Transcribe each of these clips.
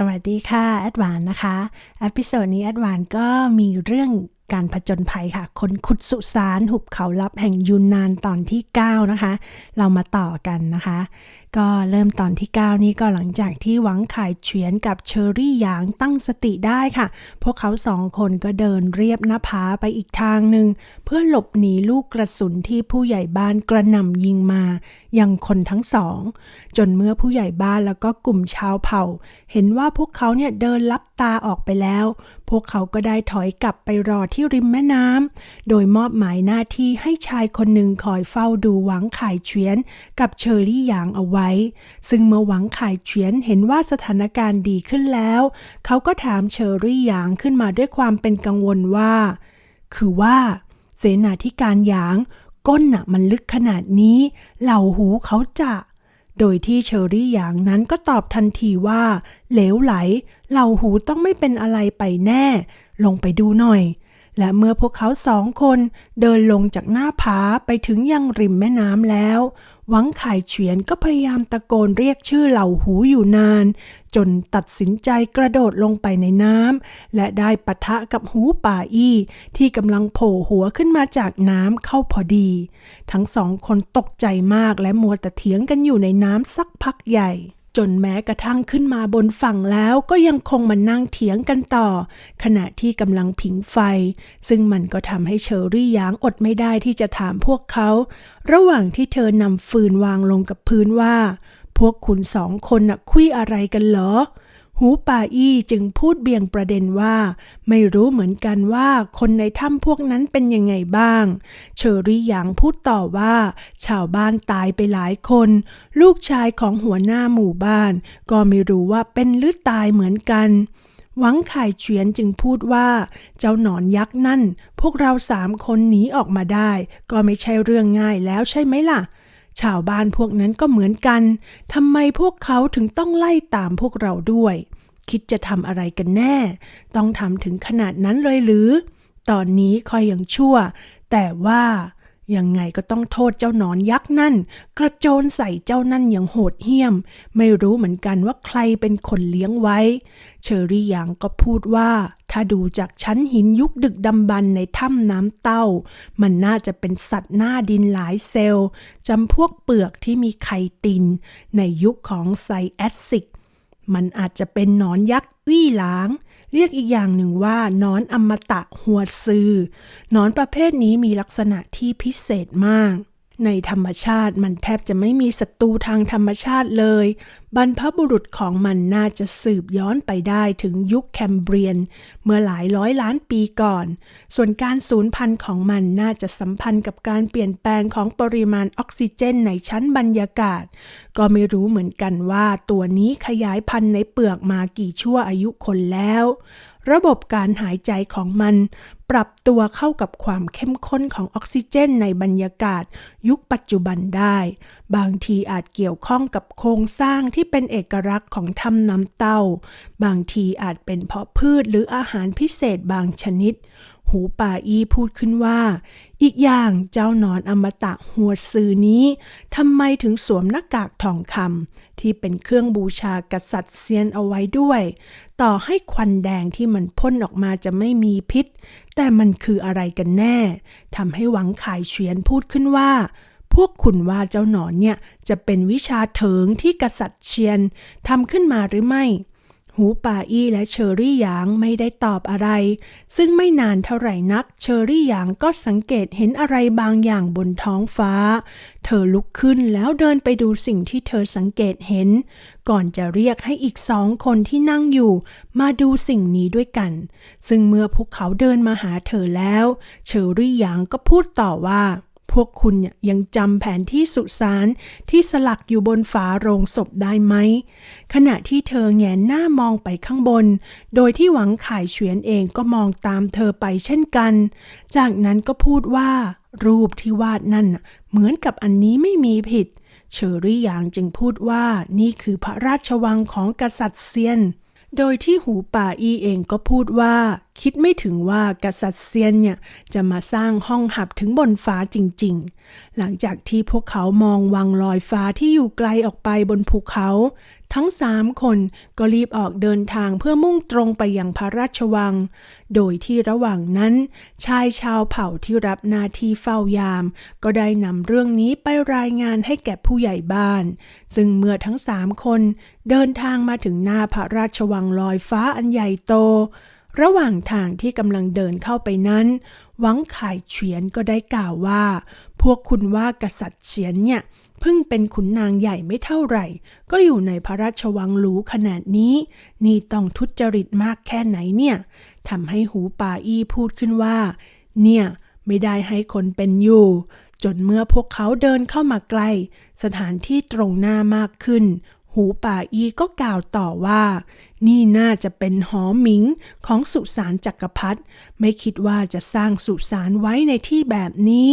สวัสดีค่ะแอดวานนะคะอพิโซดนี้แอดวานก็มีเรื่อง การผจญภัยค่ะ คนขุดสุสานหุบเขาลับแห่งยูนนานตอนที่ 9 นะคะ เรามาต่อกันนะคะ ก็เริ่มตอนที่ 9 นี้ก็หลังจากที่หวังขายเฉียนกับเชอรี่หยางตั้งสติได้ค่ะ พวกเขาสองคนก็เดินเรียบหน้าผาไปอีกทางหนึ่ง เพื่อหลบหนีลูกกระสุนที่ผู้ใหญ่บ้านกระหน่ำยิงมา ยังคนทั้งสอง จนเมื่อผู้ใหญ่บ้านแล้วก็กลุ่มชาวเผ่า เห็นว่าพวกเขาเนี่ยเดินลับ ตาออกไปแล้ว พวกเขาก็ได้ถอยกลับไปรอที่ริมแม่น้ำ โดยมอบหมายหน้าที่ให้ชายคนหนึ่งคอยเฝ้าดูหวังข่ายเฉียนกับเชอรี่หยางเอาไว้ ซึ่งเมื่อหวังข่ายเฉียนเห็นว่าสถานการณ์ดีขึ้นแล้ว เขาก็ถามเชอรี่หยางขึ้นมาด้วยความเป็นกังวลว่า คือว่า เสนาธิการหยาง ก้นหนะมันลึกขนาดนี้ เหล่าหูเขาจะโดยที่เชอรี่หยางนั้นก็ตอบทันทีว่า เหลวไหล เหล่าหูต้องไม่เป็นอะไรไปแน่ ลงไปดูหน่อย และเมื่อพวกเขาสองคนเดินลงจากหน้าผาไปถึงยังริมแม่น้ำแล้ว หวังไข่เฉียนก็พยายามตะโกนเรียกชื่อเหล่าหูอยู่นาน จนตัดสินใจกระโดดลงไปในน้ำและได้ปะทะกับหูป่าอี้ ที่กำลังโผล่หัวขึ้นมาจากน้ำเข้าพอดี ทั้งสองคนตกใจมากและมัวแต่เถียงกันอยู่ในน้ำสักพักใหญ่ จนแม้กระทั่งขึ้นมาบนฝั่งแล้วก็ยังคงมานั่งเถียงกันต่อ ขณะที่กำลังผิงไฟ ซึ่งมันก็ทำให้เชอรี่ยางอดไม่ได้ที่จะถามพวกเขา ระหว่างที่เธอนำฟืนวางลงกับพื้นว่า พวกคุณสองคนน่ะคุยอะไรกันเหรอ หูป่าอี้จึงพูดเบี่ยงประเด็นว่า ไม่รู้เหมือนกันว่าคนในถ้ำพวกนั้นเป็นยังไงบ้าง เชอรี่หยางพูดต่อว่า ชาวบ้านตายไปหลายคน ลูกชายของหัวหน้าหมู่บ้าน ก็ไม่รู้ว่าเป็นหรือตายเหมือนกันหวังไข่เฉียนจึงพูดว่า เจ้าหนอนยักษ์นั่น พวกเราสามคนหนีออกมาได้ ก็ไม่ใช่เรื่องง่ายแล้วใช่ไหมล่ะ ชาวบ้านพวกนั้นก็เหมือนกัน ทำไมพวกเขาถึงต้องไล่ตามพวกเราด้วย คิดจะทำอะไรกันแน่ ต้องทำถึงขนาดนั้นเลยหรือ ตอนนี้คอยยังชั่ว แต่ว่ายังไงก็ต้องโทษเจ้าหนอนยักษ์นั่น กระโจนใส่เจ้านั่นอย่างโหดเหี้ยม ไม่รู้เหมือนกันว่าใครเป็นคนเลี้ยงไว้ เชอรี่หยางก็พูดว่า ถ้าดูจากชั้นหินยุคดึกดำบรรพ์ในถ้ำน้ำเต้า มันน่าจะเป็นสัตว์หน้าดินหลายเซลล์จำพวกเปลือกที่มีไข่ติน ในยุคของไซแอสซิก มันอาจจะเป็นหนอนยักษ์วี่หลาง เรียกอีกอย่างหนึ่งว่านอนอมตะหัวซือนอนประเภทนี้มีลักษณะที่พิเศษมาก ในธรรมชาติมันแทบจะไม่มีศัตรูทางธรรมชาติเลย บรรพบุรุษของมันน่าจะสืบย้อนไปได้ถึงยุคแคมเบรียน เมื่อหลายร้อยล้านปีก่อน ส่วนการสูญพันธุ์ของมันน่าจะสัมพันธ์กับการเปลี่ยนแปลงของปริมาณออกซิเจนในชั้นบรรยากาศ ก็ไม่รู้เหมือนกันว่าตัวนี้ขยายพันธุ์ในเปลือกมากี่ชั่วอายุคนแล้ว ระบบการหายใจของมัน ปรับตัวเข้ากับความเข้มข้นของออกซิเจนในบรรยากาศ ยุคปัจจุบันได้ บางทีอาจเกี่ยวข้องกับโครงสร้างที่เป็นเอกลักษณ์ของถ้ำน้ำเต้า บางทีอาจเป็นเพราะพืชหรืออาหารพิเศษบางชนิด หูป่าอีพูดขึ้นว่า อีกอย่างเจ้านอนอมตะหัวซือนี้ทำไมถึงสวมหน้ากากทองคำที่เป็นเครื่องบูชากษัตริย์เซียนเอาไว้ด้วย ต่อให้ควันแดงที่มันพ่นออกมาจะไม่มีพิษ แต่มันคืออะไรกันแน่ทำให้หวังขายเฉียนพูดขึ้นว่าพวกคุณว่าเจ้าหนอนเนี่ยจะเป็นวิชาเถิงที่กษัตริย์เชียนทำขึ้นมาหรือไม่ หูป่าอี้และเชอรี่หยางไม่ได้ตอบอะไร ซึ่งไม่นานเท่าไหร่นัก เชอรี่หยางก็สังเกตเห็นอะไรบางอย่างบนท้องฟ้า เธอลุกขึ้นแล้วเดินไปดูสิ่งที่เธอสังเกตเห็น ก่อนจะเรียกให้อีกสองคนที่นั่งอยู่ มาดูสิ่งนี้ด้วยกัน ซึ่งเมื่อพวกเขาเดินมาหาเธอแล้ว เชอรี่หยางก็พูดต่อว่า พวกคุณยังจำแผนที่สุสานที่สลักอยู่บนฝาโรงศพได้ไหม ขณะที่เธอแงนหน้ามองไปข้างบน โดยที่หวังขายเฉวียนเองก็มองตามเธอไปเช่นกัน จากนั้นก็พูดว่า รูปที่วาดนั่นเหมือนกับอันนี้ไม่มีผิด เชอรี่หยางจึงพูดว่านี่คือพระราชวังของกษัตริย์เซียน โดยที่หูป่าอีเองก็พูดว่า คิดไม่ถึงว่ากษัตริย์เซียนเนี่ยจะมาสร้างห้องหับถึงบนฟ้าจริงๆ หลังจากที่พวกเขามองวังลอยฟ้าที่อยู่ไกลออกไปบนภูเขา ทั้งสามคนก็รีบออกเดินทางเพื่อมุ่งตรงไปยังพระราชวัง โดยที่ระหว่างนั้น ชายชาวเผ่าที่รับหน้าที่เฝ้ายาม ก็ได้นำเรื่องนี้ไปรายงานให้แก่ผู้ใหญ่บ้าน ซึ่งเมื่อทั้งสามคนเดินทางมาถึงหน้าพระราชวังลอยฟ้าอันใหญ่โต ระหว่างทางที่กำลังเดินเข้าไปนั้น หวังข่ายเฉียนก็ได้กล่าวว่า พวกคุณว่ากษัตริย์เฉียนเนี่ยเพิ่งเป็นขุนนางใหญ่ไม่เท่าไหร่ ก็อยู่ในพระราชวังหรูขนาดนี้ นี่ต้องทุจริตมากแค่ไหนเนี่ยทำให้หูป่าอี้พูดขึ้นว่า เนี่ยไม่ได้ให้คนเป็นอยู่ จนเมื่อพวกเขาเดินเข้ามาใกล้สถานที่ตรงหน้ามากขึ้น หูป่าอีก็กล่าวต่อว่า นี่น่าจะเป็นหอหมิงของสุสานจักรพรรดิไม่คิดว่าจะสร้างสุสานไว้ในที่แบบนี้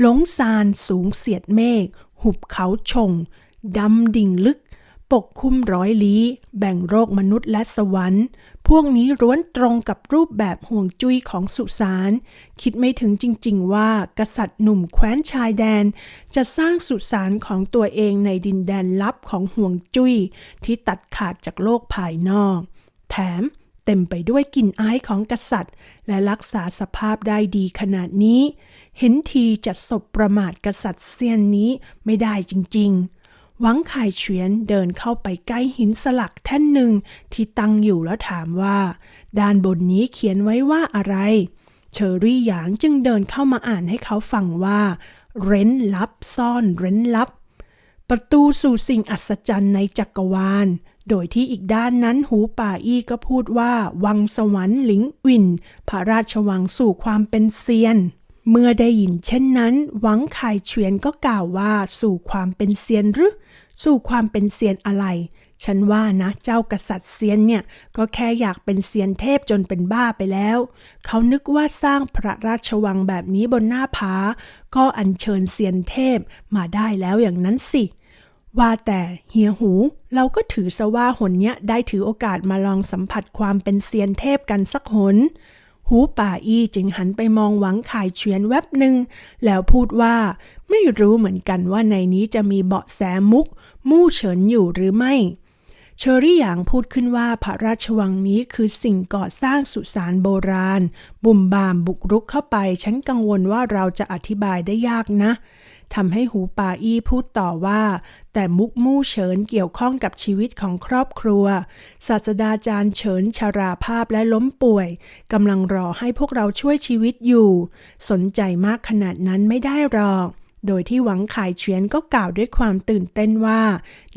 หลงซานสูงเสียดเมฆ หุบเขาชง ดำดิ่งลึก ปกคลุมร้อยลี้ แบ่งโรคมนุษย์และสวรรค์ พวกนี้ร้วนตรงกับรูปแบบห่วงจุ้ยของสุสาน คิดไม่ถึงจริง ๆ ว่า กษัตริย์หนุ่มแคว้นชายแดน จะสร้างสุสานของตัวเองในดินแดนลับของห่วงจุ้ยที่ตัดขาดจากโลกภายนอก แถม เต็มไปด้วยกลิ่นอายของกษัตริย์ และรักษาสภาพได้ดีขนาดนี้ เห็นทีจะศพประมาทกษัตริย์เซียนนี้ไม่ได้จริง ๆหวังข่ายเฉียนเดินเข้าไปใกล้หินสลักแท่นหนึ่งที่ตั้งอยู่แล้วถามว่า ด้านบนนี้เขียนไว้ว่าอะไร เชอรี่หยางจึงเดินเข้ามาอ่านให้เขาฟังว่า เร้นลับซ่อนเร้นลับ ประตูสู่สิ่งอัศจรรย์ในจักรวาล โดยที่อีกด้านนั้นหูป่าอี้ก็พูดว่า วังสวรรค์หลิงวิน พระราชวังสู่ความเป็นเซียน เมื่อได้ยินเช่นนั้น หวังไข่เฉียนก็กล่าวว่าสู่ความเป็นเซียนหรือ สู่ความเป็นเซียนอะไร ฉันว่านะเจ้ากษัตริย์เซียนเนี่ย ก็แค่อยากเป็นเซียนเทพจนเป็นบ้าไปแล้ว เขานึกว่าสร้างพระราชวังแบบนี้บนหน้าผา ก็อัญเชิญเซียนเทพมาได้แล้วอย่างนั้นสิ ว่าแต่เฮียหู เราก็ถือซะว่าหนเนี้ยได้ถือโอกาสมาลองสัมผัสความเป็นเซียนเทพกันสักหน หูป่าอี้จึงหันไปมองหวังขายเฉียนแวบหนึ่ง แล้วพูดว่า ไม่รู้เหมือนกันว่าในนี้จะมีเบาะแสมุก มู่เฉินอยู่หรือไม่เชอรี่หยางพูดขึ้นว่าพระราชวังนี้คือสิ่งก่อสร้างสุสานโบราณ บุ่มบามบุกรุกเข้าไป ฉันกังวลว่าเราจะอธิบายได้ยากนะ ทำให้หูป่าอี้พูดต่อว่า แต่มุกมู่เฉินเกี่ยวข้องกับชีวิตของครอบครัว ศาสตราจารย์เฉินชราภาพและล้มป่วยกำลังรอให้พวกเราช่วยชีวิตอยู่ สนใจมากขนาดนั้นไม่ได้หรอก โดยที่หวังขายเฉียนก็กล่าวด้วยความตื่นเต้นว่า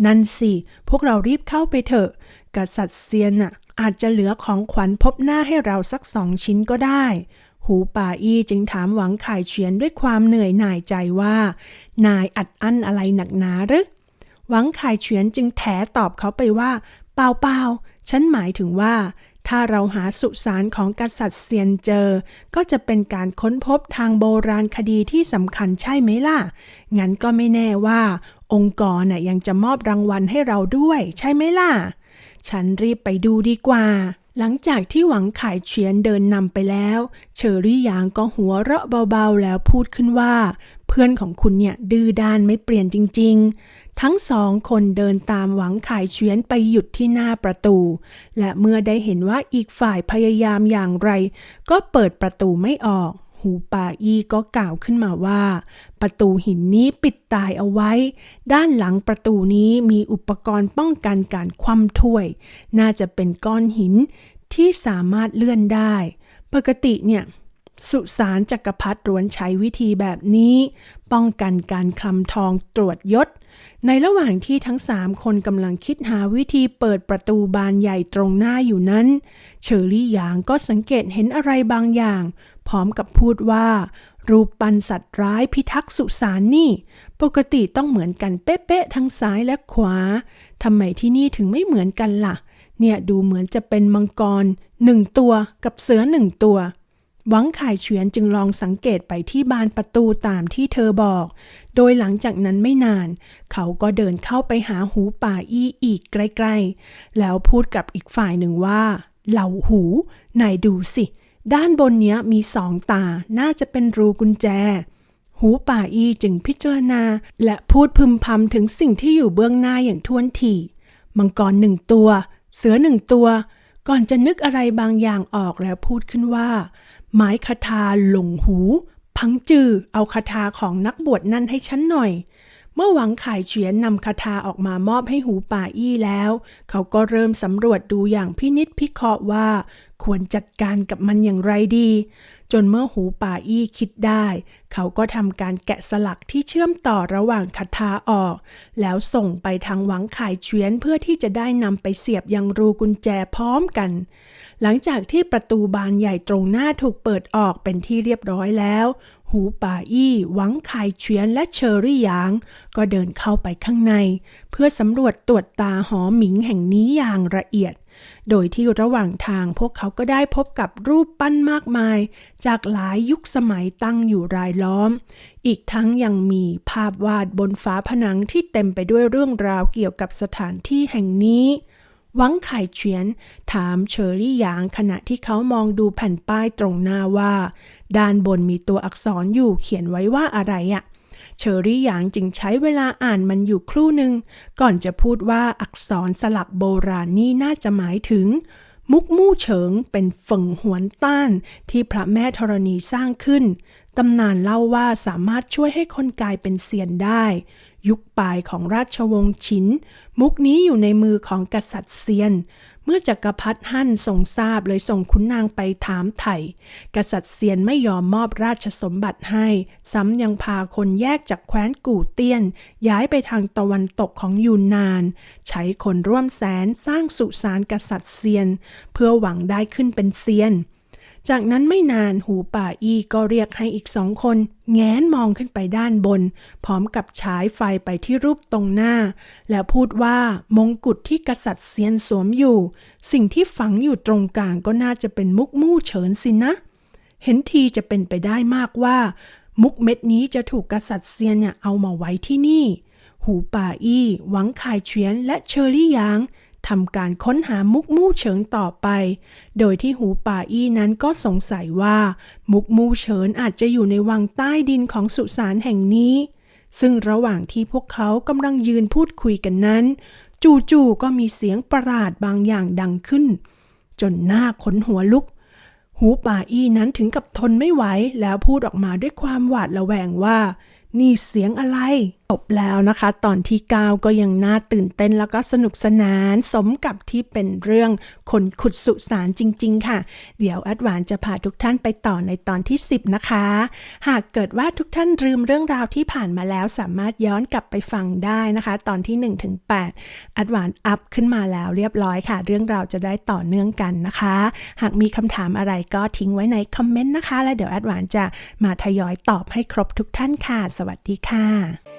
นั่นสิ พวกเรารีบเข้าไปเถอะกษัตริย์เซียนน่ะอาจจะเหลือของขวัญพบหน้าให้เราสักสองชิ้นก็ได้ หูป่าอี้จึงถามหวังขายเฉียนด้วยความเหนื่อยหน่ายใจว่า นายอัดอั้นอะไรหนักหนาหรือ หวังขายเฉียนจึงแถตอบเขาไปว่า เปล่าเปล่าฉันหมายถึงว่า ถ้าเราหาสุสานของกษัตริย์เซียนเจอ ก็จะเป็นการค้นพบทางโบราณคดีที่สำคัญใช่ไหมล่ะ งั้นก็ไม่แน่ว่า องค์กรน่ะยังจะมอบรางวัลให้เราด้วย ใช่ไหมล่ะ ฉันรีบไปดูดีกว่า หลังจากที่หวังขายเฉียนเดินนำไปแล้ว เชอรี่หยางก็หัวเราะเบาๆแล้วพูดขึ้นว่า เพื่อนของคุณเนี่ยดื้อด้านไม่เปลี่ยนจริง ๆ ทั้งสองคนเดินตามหวังขายเฉียนไปหยุดที่หน้าประตู และเมื่อได้เห็นว่าอีกฝ่ายพยายามอย่างไร ก็เปิดประตูไม่ออก หูป่าอีก็กล่าวขึ้นมาว่า ประตูหินนี้ปิดตายเอาไว้ ด้านหลังประตูนี้มีอุปกรณ์ป้องกันการคว่ำถ้วย น่าจะเป็นก้อนหินที่สามารถเลื่อนได้ ปกติเนี่ยสุสานจักรพรรดิล้วนใช้วิธีแบบนี้ ป้องกันการคลำทองตรวจยศ ในระหว่างที่ทั้งสามคนกำลังคิดหาวิธีเปิดประตูบานใหญ่ตรงหน้าอยู่นั้น เชอรี่หยางก็สังเกตเห็นอะไรบางอย่าง พร้อมกับพูดว่า รูปปั้นสัตว์ร้ายพิทักษ์สุสานนี่ ปกติต้องเหมือนกันเป๊ะๆทั้งซ้ายและขวาทำไมที่นี่ถึงไม่เหมือนกันล่ะ เนี่ยดูเหมือนจะเป็นมังกรหนึ่งตัวกับเสือหนึ่งตัวหวังข่ายเฉียนจึงลองสังเกตไปที่บานประตูตามที่เธอบอก โดยหลังจากนั้นไม่นาน เขาก็เดินเข้าไปหาหูป่าอี้อีกใกล้ๆ แล้วพูดกับอีกฝ่ายหนึ่งว่า เหล่าหู นายดูสิ ด้านบนเนี้ยมีสองตา น่าจะเป็นรูกุญแจ หูป่าอีจึงพิจารณา และพูดพึมพำถึงสิ่งที่อยู่เบื้องหน้าอย่างท่วนทีมังกรหนึ่งตัว เสือหนึ่งตัว ก่อนจะนึกอะไรบางอย่างออกแล้วพูดขึ้นว่า ไม้คาถาหลงหู พังจือเอาคาถาของนักบวชนั่นให้ฉันหน่อย เมื่อหวังขายเฉียนนำคาถาออกมามอบให้หูป่าอี้แล้ว เขาก็เริ่มสำรวจดูอย่างพินิษพิเคราะห์ว่า ควรจัดการกับมันอย่างไรดี จนเมื่อหูป่าอี้คิดได้ เขาก็ทำการแกะสลักที่เชื่อมต่อระหว่างคาถาออก แล้วส่งไปทางหวังขายเฉียนเพื่อที่จะได้นำไปเสียบยังรูกุญแจพร้อมกัน หลังจากที่ประตูบานใหญ่ตรงหน้าถูกเปิดออกเป็นที่เรียบร้อยแล้ว หูป่าอี้หวังคายเฉียนและเชอรี่หยาง ก็เดินเข้าไปข้างใน เพื่อสำรวจตรวจตาหอหมิงแห่งนี้อย่างละเอียด โดยที่ระหว่างทางพวกเขาก็ได้พบกับรูปปั้นมากมาย จากหลายยุคสมัยตั้งอยู่รายล้อม อีกทั้งยังมีภาพวาดบนฝาผนังที่เต็มไปด้วยเรื่องราวเกี่ยวกับสถานที่แห่งนี้ วังไข่เฉียน ถามเชอรี่หยางขณะที่เขามองดูแผ่นป้ายตรงหน้าว่า ด้านบนมีตัวอักษรอยู่เขียนไว้ว่าอะไรอะเชอรี่หยางจึงใช้เวลาอ่านมันอยู่ครู่หนึ่ง ก่อนจะพูดว่าอักษรสลักโบราณนี่น่าจะหมายถึง มุกมู่เฉิงเป็นฝังหวนต้านที่พระแม่ธรณีสร้างขึ้น ตำนานเล่าว่าสามารถช่วยให้คนกลายเป็นเซียนได้ ยุคปลายของราชวงศ์ชินมุกนี้อยู่ในมือของกษัตริย์เซียน เมื่อจักรพรรดิฮั่นทรงทราบเลยส่งขุนนางไปถามไถ่กษัตริย์เซียนไม่ยอมมอบราชสมบัติให้ ซ้ำยังพาคนแยกจากแคว้นกู่เตี้ยน ย้ายไปทางตะวันตกของยูนนาน ใช้คนร่วมแสนสร้างสุสานกษัตริย์เซียน เพื่อหวังได้ขึ้นเป็นเซียน จากนั้นไม่นานหูป่าอี้ก็เรียกให้อีกสองคน แง้นมองขึ้นไปด้านบน พร้อมกับฉายไฟไปที่รูปตรงหน้า แล้วพูดว่ามงกุฎที่กษัตริย์เซียนสวมอยู่ สิ่งที่ฝังอยู่ตรงกลางก็น่าจะเป็นมุกมู่เฉินสินะ เห็นทีจะเป็นไปได้มากว่า มุกเม็ดนี้จะถูกกษัตริย์เซียนเนี่ยเอามาไว้ที่นี่ หูป่าอี้หวังคายเฉียนและเชอรี่ยาง ทำการค้นหามุกมู่เฉิงต่อไป โดยที่หูป่าอี้นั้นก็สงสัยว่า มุกมู่เฉินอาจจะอยู่ในวังใต้ดินของสุสานแห่งนี้ ซึ่งระหว่างที่พวกเขากำลังยืนพูดคุยกันนั้น จู่ๆก็มีเสียงประหลาดบางอย่างดังขึ้น จนหน้าขนหัวลุก หูป่าอี้นั้นถึงกับทนไม่ไหวแล้วพูดออกมาด้วยความหวาดระแวงว่า นี่เสียงอะไร จบแล้วนะคะ ตอนที่ 9 ก็ยังน่าตื่นเต้นแล้วก็สนุกสนานสมกับที่เป็นเรื่องคนขุดสุสานจริง ๆ ค่ะ เดี๋ยวแอดวานจะพาทุกท่านไปต่อในตอนที่ 10 นะคะ หากเกิดว่าทุกท่านลืมเรื่องราวที่ผ่านมาแล้วสามารถย้อนกลับไปฟังได้นะคะ ตอนที่ 1 ถึง8แอดวานอัพขึ้นมาแล้วเรียบร้อยค่ะ เรื่องราวจะได้ต่อเนื่องกันนะคะ หากมีคำถามอะไรก็ทิ้งไว้ในคอมเมนต์นะคะ แล้วเดี๋ยวแอดวานจะมาทยอยตอบให้ครบทุกท่านค่ะ สวัสดีค่ะ